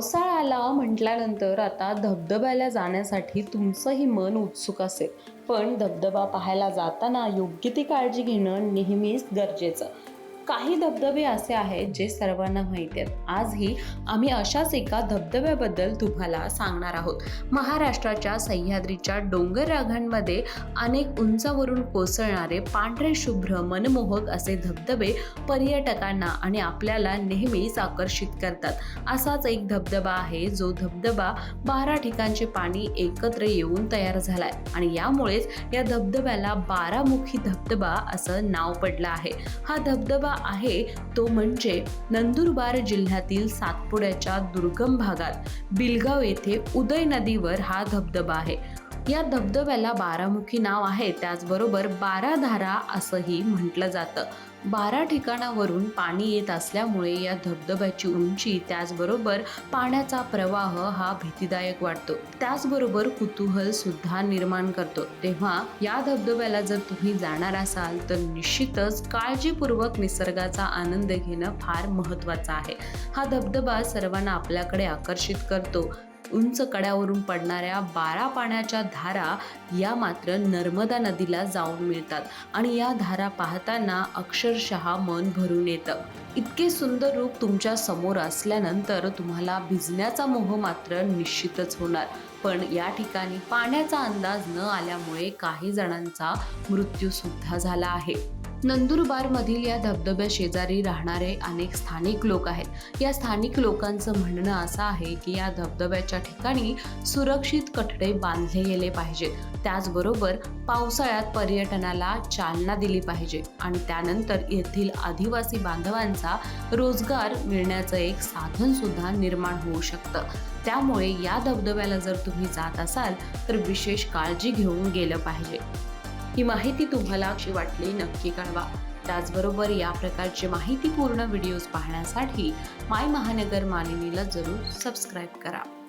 पावसाळा आला म्हटल्यानंतर आता धबधब्याला जाण्यासाठी तुमचंही मन उत्सुक असेल. पण धबधबा पाहायला जाताना योग्य ती काळजी घेणं नेहमीच गरजेचं. काही धबधबे असे आहेत जे सर्वांना माहिती आहेत. आजही आम्ही अशाच एका धबधब्याबद्दल तुम्हाला सांगणार आहोत. महाराष्ट्राच्या सह्याद्रीच्या डोंगर रागांमध्ये अनेक उंचावरून कोसळणारे पांढरे शुभ्र मनमोहक असे धबधबे पर्यटकांना आणि आपल्याला नेहमीच आकर्षित करतात. असाच एक धबधबा आहे जो धबधबा बारा ठिकाणचे पाणी एकत्र येऊन तयार झालाय आणि यामुळेच या धबधब्याला बारामुखी धबधबा असं नाव पडलं आहे. हा धबधबा आहे तो म्हणजे नंदुरबार जिल्ह्यातील सातपुड्याच्या दुर्गम भागात बिलगाव येथे उदय नदीवर हा धबधबा आहे. या धबधब्याला बारामुखी नाव आहे. त्याचबरोबर बारा धारा असंही म्हटलं जातं. बारा ठिकाणावरून पाणी येत असल्यामुळे या धबधब्याची उंची त्याचबरोबर पाण्याचा प्रवाह हा भीतीदायक वाटतो. त्याचबरोबर कुतूहल सुद्धा निर्माण करतो. तेव्हा या धबधब्याला जर तुम्ही जाणार असाल तर निश्चितच काळजीपूर्वक निसर्गाचा आनंद घेणं फार महत्त्वाचं आहे. हा धबधबा सर्वांना आपल्याकडे आकर्षित करतो. उंच कड्यावरून पडणाऱ्या बारा पाण्याच्या धारा या मात्र नर्मदा नदीला जाऊन मिळतात आणि या धारा पाहताना अक्षरशः मन भरून येतं. इतके सुंदर रूप तुमच्यासमोर असल्यानंतर तुम्हाला भिजण्याचा मोह मात्र निश्चितच होणार. पण या ठिकाणी पाण्याचा अंदाज न आल्यामुळे काही जणांचा मृत्यू सुद्धा झाला आहे. नंदुरबारमधील या धबधब्या शेजारी राहणारे अनेक स्थानिक लोक आहेत. या स्थानिक लोकांचं म्हणणं असं आहे की या धबधब्याच्या ठिकाणी सुरक्षित कठडे बांधले गेले पाहिजेत. त्याचबरोबर पावसाळ्यात पर्यटनाला चालना दिली पाहिजे आणि त्यानंतर येथील आदिवासी बांधवांचा रोजगार मिळण्याचं एक साधन सुद्धा निर्माण होऊ शकतं. त्यामुळे या धबधब्याला जर तुम्ही जात असाल तर विशेष काळजी घेऊन गेलं पाहिजे. ही माहिती तुम्हाला कशी वाटली नक्की कळवा. त्याचबरोबर या प्रकारचे माहितीपूर्ण व्हिडिओज पाहण्यासाठी माय महानगर मालिनीला जरूर सबस्क्राईब करा.